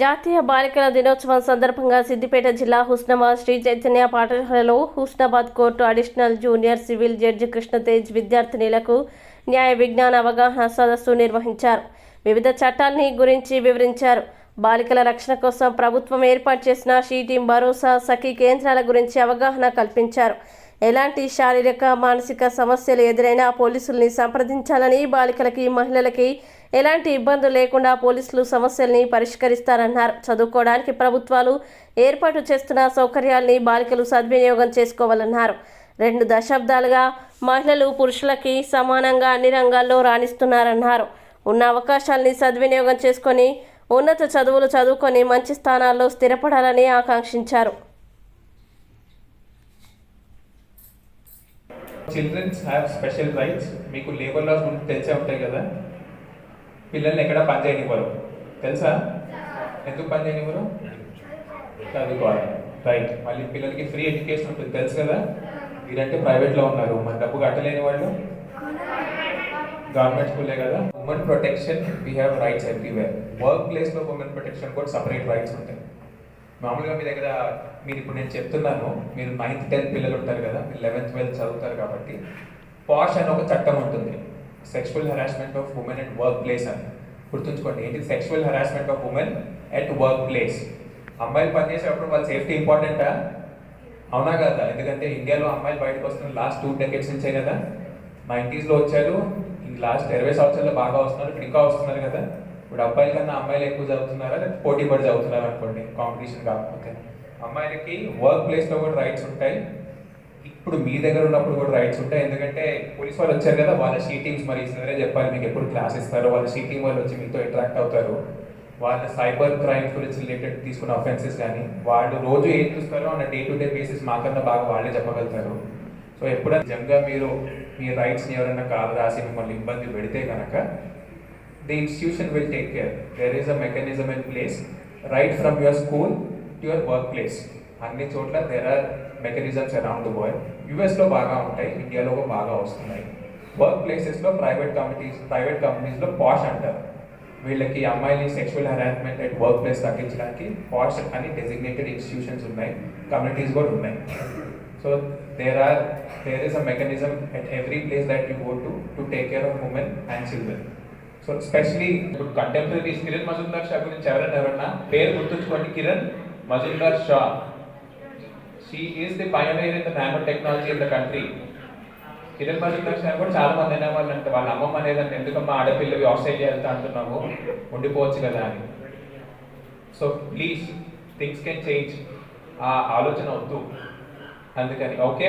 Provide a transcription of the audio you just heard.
జాతీయ బాలికల దినోత్సవం సందర్భంగా సిద్దిపేట జిల్లా హుస్నాబాద్ శ్రీ చైతన్య పాఠశాలలో Husnabad court additional junior civil judge Krishnatej విద్యార్థినిలకు న్యాయ విజ్ఞాన అవగాహన సదస్సు నిర్వహించారు. వివిధ చట్టాలని గురించి వివరించారు. బాలికల రక్షణ కోసం ప్రభుత్వం ఏర్పాటు చేసిన షీటీం భరోసా సఖీ కేంద్రాల గురించి అవగాహన కల్పించారు. ఎలాంటి శారీరక మానసిక సమస్యలు ఎదురైనా పోలీసుల్ని సంప్రదించాలని బాలికలకి మహిళలకి ఎలాంటి ఇబ్బందులు లేకుండా పోలీసులు సమస్యల్ని పరిష్కరిస్తారన్నారు. చదువుకోవడానికి ప్రభుత్వాలు ఏర్పాటు చేస్తున్న సౌకర్యాల్ని బాలికలు సద్వినియోగం చేసుకోవాలన్నారు. రెండు దశాబ్దాలుగా మహిళలు పురుషులకి సమానంగా అన్ని రంగాల్లో రాణిస్తున్నారన్నారు. ఉన్న అవకాశాల్ని సద్వినియోగం చేసుకొని ఉన్నత చదువులు చదువుకొని మంచి స్థానాల్లో స్థిరపడాలని ఆకాంక్షించారు. చిల్డ్రన్స్ హ్యావ్ స్పెషల్ రైట్స్ మీకు లేబర్ లాస్ గురించి తెలిసే ఉంటాయి కదా. పిల్లల్ని ఎక్కడ పని చేయనివ్వరు. తెలుసా? ఎందుకు పని చేయనివ్వరు? చదువుకోవాలి. రైట్ మళ్ళీ పిల్లలకి ఫ్రీ ఎడ్యుకేషన్ ఉంటుంది. తెలుసు కదా? మీరంటే ప్రైవేట్లో ఉన్నారు. మరి డబ్బు కట్టలేని వాళ్ళు? గవర్నమెంట్ స్కూలే కదా? Women protection we have rights everywhere work ప్లేస్లో ఉమెన్ ప్రొటెక్షన్ కూడా సపరేట్ రైట్స్ ఉంటాయి. మామూలుగా మీ దగ్గర మీరు ఇప్పుడు నేను చెప్తున్నాను మీరు నైన్త్ టెన్త్ పిల్లలు ఉంటారు కదా? మీరు లెవెన్త్ ట్వెల్త్ చదువుతారు కాబట్టి పాష్ అని ఒక చట్టం ఉంటుంది. Sexual harassment of women at work place అని గుర్తుంచుకోండి ఏంటి sexual harassment of women at work place అమ్మాయిలు పనిచేసేటప్పుడు వాళ్ళ సేఫ్టీ ఇంపార్టెంటా అవునా కదా? ఎందుకంటే ఇండియాలో అమ్మాయిలు బయటకు వస్తున్న లాస్ట్ టూ డెకెట్స్ నుంచే కదా. నైంటీస్లో వచ్చారు ఈ లాస్ట్ ఇరవై సంవత్సరాల్లో బాగా వస్తున్నారు ఇప్పుడు ఇంకా వస్తున్నారు కదా. ఇప్పుడు అబ్బాయిల కన్నా అమ్మాయిలు ఎక్కువ చదువుతున్నారా? లేకపోతే పోటీ పడి చదువుతున్నారు అనుకోండి కాంపిటీషన్ కాకపోతే. అమ్మాయిలకి వర్క్ ప్లేస్లో కూడా రైట్స్ ఉంటాయి. ఇప్పుడు మీ దగ్గర ఉన్నప్పుడు కూడా రైట్స్ ఉంటాయి. ఎందుకంటే పోలీస్ వాళ్ళు వచ్చారు కదా వాళ్ళ సీటింగ్స్ టీమ్స్ మరి సరే చెప్పాలి మీకు ఎప్పుడు క్లాస్ ఇస్తారు? వాళ్ళ సీటింగ్ టీమ్ వాళ్ళు వచ్చి మీతో ఇంటరాక్ట్ అవుతారు. వాళ్ళ సైబర్ క్రైమ్స్ గురించి రిలేటెడ్ తీసుకున్న అఫెన్సెస్ కానీ వాళ్ళు రోజు ఏం చూస్తారో అన్న డే టు డే బేసిస్ మాకన్నా బాగా వాళ్ళే చెప్పగలుగుతారు. సో ఎప్పుడైనా నిజంగా మీరు మీ రైట్స్ని ఎవరైనా కాలు రాసి మిమ్మల్ని ఇబ్బంది పెడితే కనుక the institution will take care there is a mechanism in place right from your school to your work place అన్ని చోట్ల there are mechanisms around the world యుఎస్లో బాగా ఉంటాయి ఇండియాలో బాగా వస్తున్నాయి. వర్క్ ప్లేసెస్లో ప్రైవేట్ కంపెనీస్ ప్రైవేట్ కంపెనీస్లో పాష్ అంటారు. వీళ్ళకి అమ్మాయిని sexual harassment and work place తగ్గించడానికి పాష్ అని డెసిగ్నేటెడ్ ఇన్స్టిట్యూషన్స్ ఉన్నాయి కమ్యూనిటీస్ కూడా ఉన్నాయి. So there are there is a mechanism at every place that you go to to take care of women and children so specially ఇప్పుడు contemporary Kiran Majumdar Shaw గురించి ఎవరైనా ఎవరన్నా పేరు గుర్తుంచుకోండి Kiran Mazumdar Shaw. She is the pioneer in the nanotechnology in the country Kiran Mazumdar Shaw కూడా చాలా మంది అనేవాళ్ళు అంటే వాళ్ళ అమ్మమ్మ అనేదంటే ఎందుకమ్మా ఆడపిల్లవి ఆస్ట్రేలియా వెళ్తా అంటున్నాము ఉండిపోవచ్చు కదా అని. So please things can change ఆ ఆలోచన వద్దు. అందుకని ఓకే